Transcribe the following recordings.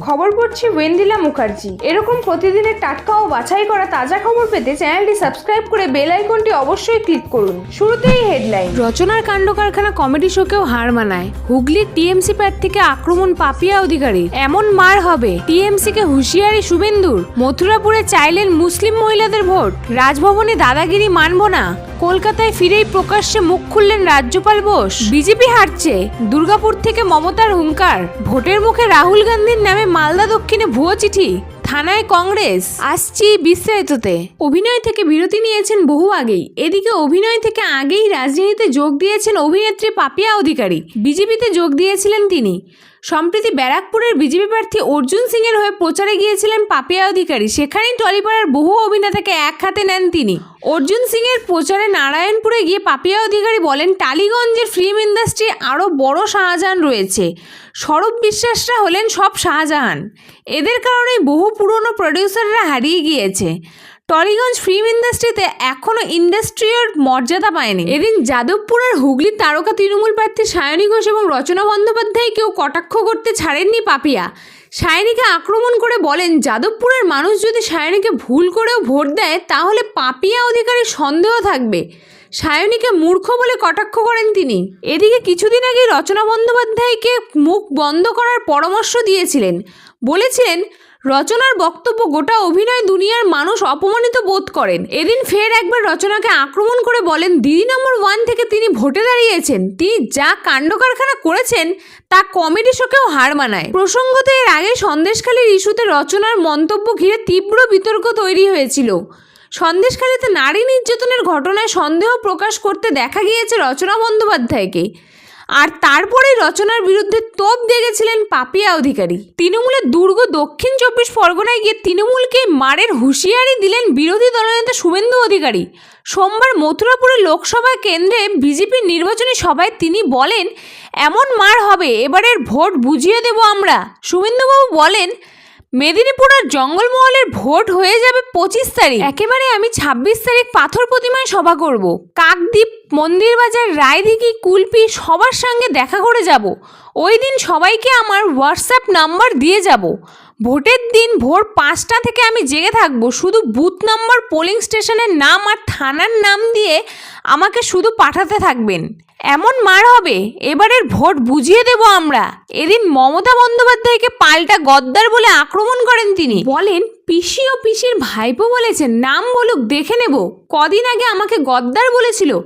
খবর পড়ছি ওয়েন্দিলা মুখার্জি। এরকম প্রতিদিনের টাটকা ও বাছাই করা তাজা খবর পেতে চ্যানেলটি সাবস্ক্রাইব করে বেল আইকনটি অবশ্যই ক্লিক করুন। শুরুতেই হেডলাইন। রচনার কাণ্ড কারখানা কমেডি শোকেও হার মানায়। হুগলির টিএমসি প্রার্থীকে আক্রমণ পাপিয়া অধিকারী। এমন মার হবে। টিএমসি কে হুঁশিয়ারি শুভেন্দুর। মথুরাপুরে চাইলেন মুসলিম মহিলাদের ভোট। রাজভবনে দাদাগিরি মানব না। কলকাতায় ফিরেই প্রকাশ্যে মুখ খুললেন রাজ্যপাল বোস। বিজেপি হারছে। দুর্গাপুর থেকে মমতার হুঙ্কার। ভোটের মুখে রাহুল গান্ধীর নামে মালদা দক্ষিণে ভুয়ো চিঠি, থানায় কংগ্রেস। আসছি বিস্তারিততে। অভিনয় থেকে বিরতি নিয়েছেন বহু আগেই। এদিকে অভিনয় থেকে আগেই রাজনীতিতে যোগ দিয়েছেন অভিনেত্রী পাপিয়া অধিকারী। বিজেপিতে যোগ দিয়েছিলেন তিনি। সম্প্রতি ব্যারাকপুরের বিজেপি প্রার্থী অর্জুন সিং এর হয়ে প্রচারে গিয়েছিলেন পাপিয়া অধিকারী। সেখানেই টলিপাড়ার বহু অভিনেতাকে এক হাতে নেন তিনি। অর্জুন সিং এর প্রচারে নারায়ণপুরে গিয়ে পাপিয়া অধিকারী বলেন, টালিগঞ্জের ফিল্ম ইন্ডাস্ট্রি আরও বড় শাহজাহান রয়েছে। সৌরভ বিশ্বাসরা হলেন সব শাহজাহান। এদের কারণেই বহু পুরনো প্রডিউসাররা হারিয়ে গিয়েছে। টলিগঞ্জ ফিল্ম ইন্ডাস্ট্রিতে এখনও ইন্ডাস্ট্রিয়ার মর্যাদা পায়নি। এদিন যাদবপুরের হুগলির তারকা তৃণমূল প্রার্থী সায়নী ঘোষ এবং রচনা বন্দ্যোপাধ্যায় কেউ কটাক্ষ করতে ছাড়েননি পাপিয়া। সায়নীকে আক্রমণ করে বলেন, যাদবপুরের মানুষ যদি সায়নীকে ভুল করেও ভোট দেয়, তাহলে পাপিয়া অধিকারের সন্দেহ থাকবে। সায়নীকে মূর্খ বলে কটাক্ষ করেন তিনি। এদিকে কিছুদিন আগে রচনা বন্দ্যোপাধ্যায়কে মুখ বন্ধ করার পরামর্শ দিয়েছিলেন। বলেছিলেন রচনার বক্তব্য গোটা অভিনয় দুনিয়ার মানুষ অপমানিত বোধ করেন। এদিন ফের একবার রচনাকে আক্রমণ করে বলেন, দিদি নম্বর ওয়ান থেকে তিনি ভোটে দাঁড়িয়েছেন। তিনি যা কাণ্ড কারখানা করেছেন, তা কমেডি শোকেও হার মানায়। প্রসঙ্গত এর আগে সন্দেশখালীর ইস্যুতে রচনার মন্তব্য ঘিরে তীব্র বিতর্ক তৈরি হয়েছিল। সন্দেশখালীতে নারী নির্যাতনের ঘটনায় সন্দেহ প্রকাশ করতে দেখা গিয়েছে রচনা বন্দ্যোপাধ্যায়কে। আর তারপরে রচনার বিরুদ্ধে তোপ দেখেছিলেন পাপিয়া অধিকারী। তৃণমূলের দুর্গ দক্ষিণ চব্বিশ পরগনায় গিয়ে তৃণমূলকে মারের হুঁশিয়ারি দিলেন বিরোধী দলনেতা শুভেন্দু অধিকারী। সোমবার মথুরাপুরে লোকসভা কেন্দ্রে বিজেপির নির্বাচনী সভায় তিনি বলেন, এমন মার হবে, এবারের ভোট বুঝিয়ে দেব আমরা। শুভেন্দুবাবু বলেন মেদিনীপুর আর জঙ্গলমহলের ভোট হয়ে যাবে পঁচিশ তারিখ। একেবারে আমি ছাব্বিশ তারিখ পাথর প্রতিমায় সভা করব। কাকদ্বীপ মন্দির বাজার রায়দিঘি, কুলপি, সবার সঙ্গে দেখা করে যাব। ওই দিন সবাইকে আমার হোয়াটসঅ্যাপ নাম্বার দিয়ে যাব। ভোটের দিন ভোর পাঁচটা থেকে আমি জেগে থাকব। শুধু বুথ নাম্বার, পোলিং স্টেশনের নাম আর থানার নাম দিয়ে আমাকে শুধু পাঠাতে থাকবেন। এমন মার হবে, এবারের ভোট বুঝিয়ে দেব আমরা। এদিন মমতা বন্দ্যোপাধ্যায়কে পাল্টা গদ্দার বলে আক্রমণ করেন তিনি। বলেন, পিসি ও পিসির ভাইপো বলেছেন, নাম বলুক, দেখে নেব। কদিন আগে আমাকে গদ্দার বলেছিল,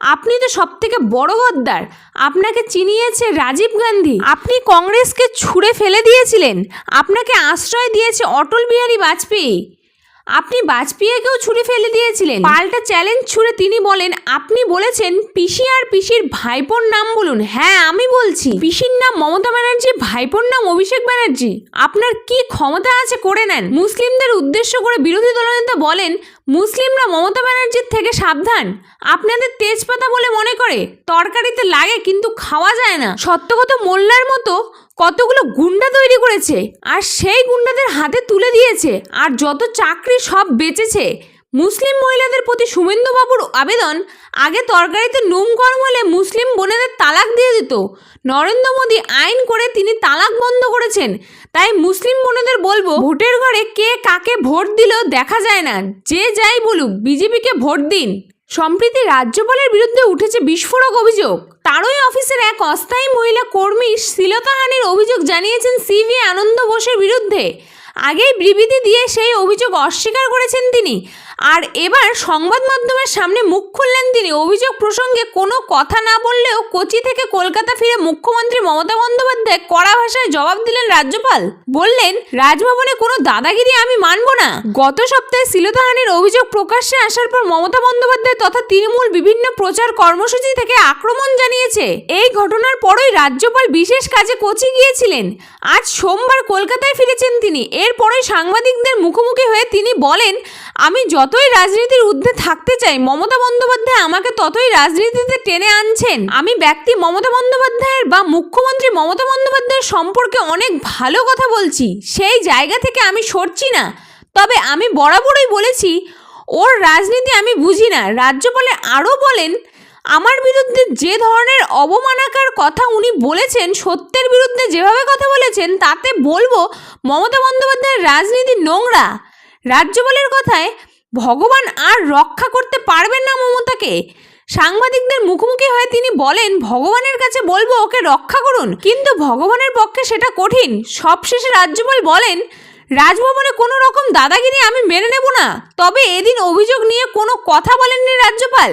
আপনি তো সব থেকে বড় গদ্দার। আপনাকে চিনিয়েছে রাজীব গান্ধী। আপনি কংগ্রেসকে ছুঁড়ে ফেলে দিয়েছিলেন। আপনাকে আশ্রয় দিয়েছে অটল বিহারী বাজপেয়ী। আপনি বাজপেয়ীকেও ছুঁড়ে ফেলে দিয়েছিলেন। পাল্টা চ্যালেঞ্জ ছুঁড়ে তিনি বলেন, আপনি বলেছেন পিসি আর পিসির ভাইপোর নাম বলুন। হ্যাঁ আমি বলছি, পিসির নাম মমতা ব্যানার্জি, ভাইপোর নাম অভিষেক ব্যানার্জি। আপনার কি ক্ষমতা আছে করে নেন? মুসলিমদের উদ্দেশ্য করে বিরোধী দলনেতা বলেন, মুসলিমরা মমতা ব্যানার্জির থেকে সাবধান। আপনাদের তেজপাতা বলে মনে করে, তরকারিতে লাগে কিন্তু খাওয়া যায় না। সত্যগত মোল্লার মতো কতগুলো গুন্ডা তৈরি করেছে আর সেই গুন্ডাদের হাতে তুলে দিয়েছে আর যত চাকরি সব বেঁচেছে। মুসলিম মহিলাদের প্রতি শুভেন্দুবাবুর আবেদন আগে তরকারিতে নুম গরম হলে মুসলিম বোনেদের তালাক দিয়ে দিত। নরেন্দ্র মোদী আইন করে তিনি তালাক বন্ধ করেছেন। তাই মুসলিম বোনেদের বলব, ভোটের ঘরে কে কাকে ভোট দিল দেখা যায় না। যে যাই বলুক, বিজেপিকে ভোট দিন। সম্প্রতি রাজ্যপালের বিরুদ্ধে উঠেছে বিস্ফোরক অভিযোগ। তারই অফিসের এক অস্থায়ী মহিলা কর্মী শ্লীলতাহানির অভিযোগ জানিয়েছেন সিভি আনন্দ বোসের বিরুদ্ধে। আগেই বিবৃতি দিয়ে সেই অভিযোগ অস্বীকার করেছেন তিনি। আর এবার সংবাদ মাধ্যমের সামনে মুখ খুললেন তিনি। অভিযোগ প্রসঙ্গে কোনো কথা না বললেও কোচি থেকে কলকাতা ফিরে মুখ্যমন্ত্রী মমতা বন্দ্যোপাধ্যায় কড়া ভাষায় জবাব দিলেন রাজ্যপাল। বললেন, রাজভবনে কোনো দাদাগিরি আমি মানব না। গত সপ্তাহে শ্লীলতাহানির অভিযোগ প্রকাশ্যে আসার পর মমতা বন্দ্যোপাধ্যায় তথা তৃণমূল বিভিন্ন প্রচার কর্মসূচি থেকে আক্রমণ জানিয়েছে। এই ঘটনার পরই রাজ্যপাল বিশেষ কাজে কোচি গিয়েছিলেন। আজ সোমবার কলকাতায় ফিরেছেন তিনি। এরপরই সাংবাদিকদের মুখোমুখি হয়ে তিনি বলেন, আমি যতই রাজনীতির ঊর্ধ্বে থাকতে চাই, মমতা বন্দ্যোপাধ্যায় আমাকে ততই রাজনীতিতে টেনে আনছেন। আমি ব্যক্তি মমতা বন্দ্যোপাধ্যায়ের বা মুখ্যমন্ত্রী মমতা বন্দ্যোপাধ্যায়ের সম্পর্কে অনেক ভালো কথা বলছি, সেই জায়গা থেকে আমি সরছি না। তবে আমি বরাবরই বলেছি, ওর রাজনীতি আমি বুঝি না। রাজ্যপালে আরও বলেন, আমার বিরুদ্ধে যে ধরনের অবমাননাকার কথা উনি বলেছেন, সত্যের বিরুদ্ধে যেভাবে কথা বলেছেন, তাতে বলব মমতা বন্দ্যোপাধ্যায়ের রাজনীতি নোংরা। রাজ্যপালের কথায় ভগবান আর রক্ষা করতে পারবেন না মমতাকে? সাংবাদিকদের মুখোমুখি হয়ে তিনি বলেন, ভগবানের কাছে বলব ওকে রক্ষা করুন। কিন্তু ভগবানের পক্ষে সেটা কঠিন। সবশেষে রাজ্যপাল বলেন, রাজভবনে কোনো রকম দাদাগিরি আমি মেনে নেব না। তবে এদিন অভিযোগ নিয়ে কোনো কথা বলেননি রাজ্যপাল।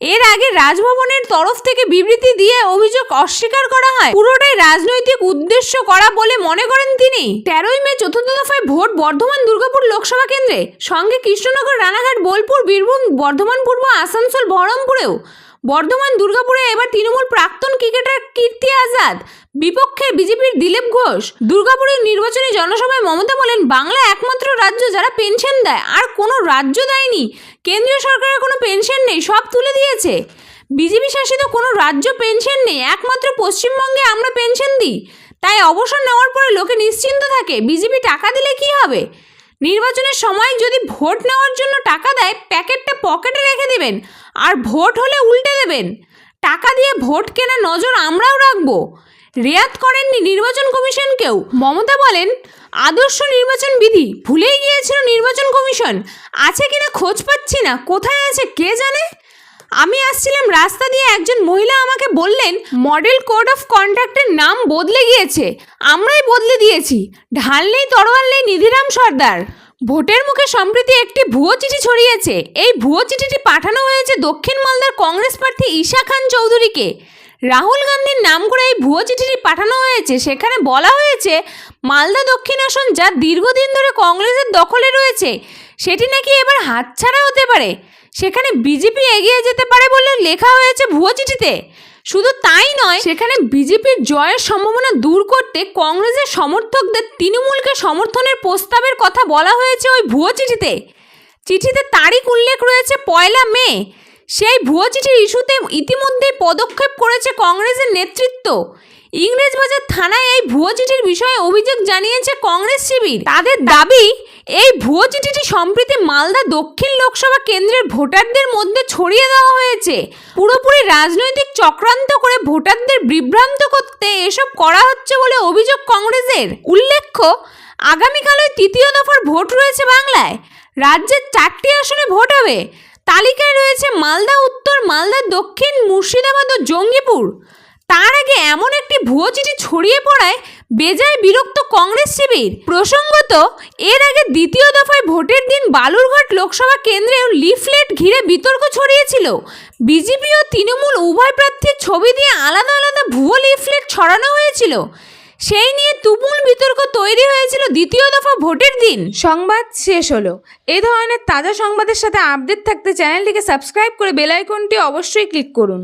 এর আগে রাজভবনের তরফ থেকে বিবৃতি দিয়ে অভিযোগ অস্বীকার করা হয়। পুরোটাই রাজনৈতিক উদ্দেশ্য করা বলে মনে করেন তিনি। তেরোই মে চতুর্থ দফায় ভোট বর্ধমান দুর্গাপুর লোকসভা কেন্দ্রে। সঙ্গে কৃষ্ণনগর, রানাঘাট, বোলপুর, বীরভূম, বর্ধমান পূর্ব, আসানসোল, বহরমপুরেও। বর্ধমান, দুর্গাপুরে এবার তৃণমূল প্রাক্তন ক্রিকেটার কীর্তি আজাদ। বিপক্ষে বিজেপির দিলীপ ঘোষ। দুর্গাপুরের নির্বাচনী জনসভায় মমতা বলেন, বাংলা একমাত্র রাজ্য যারা পেনশন দেয়, আর কোনো রাজ্য দেয়নি। কেন্দ্রীয় সরকারের কোনো পেনশন নেই, সব তুলে দিয়েছে। বিজেপি শাসিত কোনো রাজ্য পেনশন নেই, একমাত্র পশ্চিমবঙ্গে আমরা পেনশন দিই। তাই অবসর নেওয়ার পরে লোকে নিশ্চিন্ত থাকে, বিজেপি টাকা দিলে কি হবে? নির্বাচনের সময় যদি ভোট নেওয়ার জন্য টাকা দেয়, প্যাকেটটা পকেটে রেখে দেবেন আর ভোট হলে উল্টে দেবেন। টাকা দিয়ে ভোট কেনা নজর আমরাও রাখব। রেয়াত করেননি নির্বাচন কমিশনকেও মমতা বলেন, আদর্শ নির্বাচন বিধি ভুলেই গিয়েছিল নির্বাচন কমিশন। আছে কিনা খোঁজ পাচ্ছি না। কোথায় আছে কে জানে? আমি আসছিলাম রাস্তা দিয়ে একজন মহিলা আমাকে বললেন, মডেল কোড অফ কন্ডাক্টের নাম বদলে গিয়েছে, আমরাই বদলে দিয়েছি। ঢাল নেই, তরোয়াল নেই, নিধিরাম সর্দার। ভোটের মুখে সম্প্রতি একটি ভুয়ো চিঠি ছড়িয়েছে। এই ভুয়ো চিঠিটি পাঠানো হয়েছে দক্ষিণ মালদার কংগ্রেস প্রার্থী ঈশা খান চৌধুরীকে। রাহুল গান্ধীর নাম করে এই ভুয়ো চিঠিটি পাঠানো হয়েছে। সেখানে বলা হয়েছে, মালদা দক্ষিণ আসন যা দীর্ঘদিন ধরে কংগ্রেসের দখলে রয়েছে, সেটি নাকি এবার হাতছাড়া হতে পারে? সেখানে বিজেপি এগিয়ে যেতে পারে বলে লেখা হয়েছে ভুয়ো চিঠিতে। শুধু তাই নয়, সেখানে বিজেপির জয়ের সম্ভাবনা দূর করতে কংগ্রেসের সমর্থকদের তৃণমূলকে সমর্থনের প্রস্তাবের কথা বলা হয়েছে ওই ভুয়ো চিঠিতে। চিঠিতে তারিখ উল্লেখ রয়েছে পয়লা মে। সেই ভুয়ো চিঠির ইস্যুতে ইতিমধ্যেই পদক্ষেপ করেছে কংগ্রেসের নেতৃত্ব। ইংরেজবাজার থানায় এই ভুয়ো চিঠির বিষয়ে অভিযোগ জানিয়েছে কংগ্রেস শিবির। তাদের দাবি, এই ভুয়ো চিঠিটি সম্প্রতি মালদা দক্ষিণ লোকসভা কেন্দ্রের ভোটারদের মধ্যে ছড়িয়ে দেওয়া হয়েছে। পুরোপুরি রাজনৈতিক চক্রান্ত করে ভোটারদের বিভ্রান্ত করতে এসব করা হচ্ছে বলে অভিযোগ কংগ্রেসের। উল্লেখ্য আগামীকালই তৃতীয় দফার ভোট রয়েছে বাংলায়। রাজ্যের চারটি আসনে ভোট হবে। তালিকায় রয়েছে মালদা উত্তর, মালদা দক্ষিণ, মুর্শিদাবাদ ও জঙ্গিপুর। তার আগে এমন একটি ভুয়ো চিঠি ছড়িয়ে পড়ায় বেজায় বিরক্ত কংগ্রেস শিবির। প্রসঙ্গত, এর আগে দ্বিতীয় দফায় ভোটের দিন বালুরঘাট লোকসভা কেন্দ্রেও লিফলেট ঘিরে বিতর্ক ছড়িয়েছিল। বিজেপি ও তৃণমূল উভয় প্রার্থীর ছবি দিয়ে আলাদা আলাদা ভুয়ো লিফলেট ছড়ানো হয়েছিল। সেই নিয়ে তুমুল বিতর্ক তৈরি হয়েছিল দ্বিতীয় দফা ভোটের দিন। সংবাদ শেষ হলো। এ ধরনের তাজা সংবাদের সাথে আপডেট থাকতে চ্যানেলটিকে সাবস্ক্রাইব করে বেল আইকনটি অবশ্যই ক্লিক করুন।